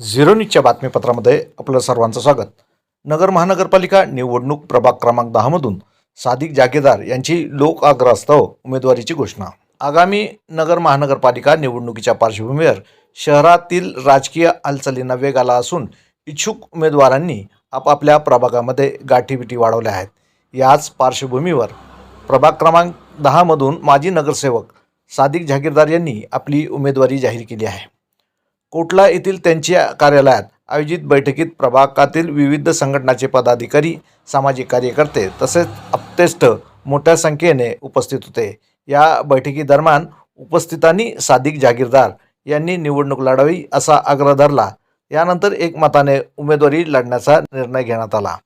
Zero न्यूजच्या बातमीपत्रामध्ये आपलं सर्वांचं स्वागत. नगर महानगरपालिका निवडणूक प्रभाग क्रमांक दहामधून सादिक जागेदार यांची लोक आग्रहास्तव उमेदवारीची घोषणा. आगामी नगर महानगरपालिका निवडणुकीच्या पार्श्वभूमीवर शहरातील राजकीय हालचालींना वेग आला असून इच्छुक उमेदवारांनी आपापल्या प्रभागामध्ये गाठीबिटी वाढवल्या आहेत. याच पार्श्वभूमीवर प्रभाग क्रमांक दहामधून माजी नगरसेवक सादिक जागीरदार यांनी आपली उमेदवारी जाहीर केली आहे. कोटला येथील त्यांच्या कार्यालयात आयोजित बैठकीत प्रभागातील विविध संघटनाचे पदाधिकारी सामाजिक कार्यकर्ते तसेच अप्तेष्ट मोठ्या संख्येने उपस्थित होते. या बैठकीदरम्यान उपस्थितांनी सादिक जागीरदार यांनी निवडणूक लढावी असा आग्रह धरला. यानंतर एकमताने उमेदवारी लढण्याचा निर्णय घेण्यात आला.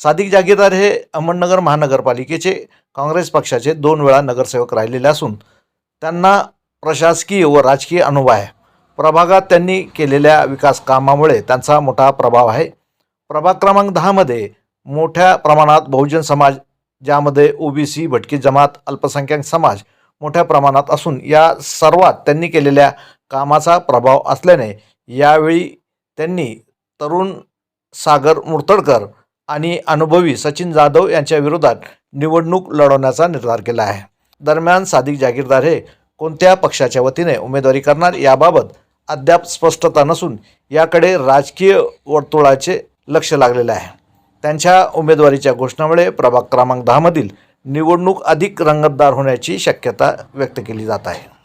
सादिक जागीरदार हे अहमदनगर महानगरपालिकेचे काँग्रेस पक्षाचे दोन वेळा नगरसेवक राहिलेले असून त्यांना प्रशासकीय व राजकीय अनुभव आहे. प्रभागात त्यांनी केलेल्या विकास कामामुळे त्यांचा मोठा प्रभाव आहे. प्रभाग क्रमांक दहामध्ये मोठ्या प्रमाणात बहुजन समाज ज्यामध्ये ओबीसी भटकी जमात अल्पसंख्याक समाज मोठ्या प्रमाणात असून या सर्वात त्यांनी केलेल्या कामाचा प्रभाव असल्याने यावेळी त्यांनी तरुण सागर मुर्तडकर आणि अनुभवी सचिन जाधव यांच्या विरोधात निवडणूक लढवण्याचा निर्धार केला आहे. दरम्यान सादिक जागीरदार हे कोणत्या पक्षाच्या वतीने उमेदवारी करणार याबाबत अद्याप स्पष्टता नसून याकडे राजकीय वर्तुळाचे लक्ष लागलेले आहे. त्यांच्या उमेदवारीच्या घोषणामुळे प्रभाग क्रमांक दहामधील निवडणूक अधिक रंगतदार होण्याची शक्यता व्यक्त केली जात आहे.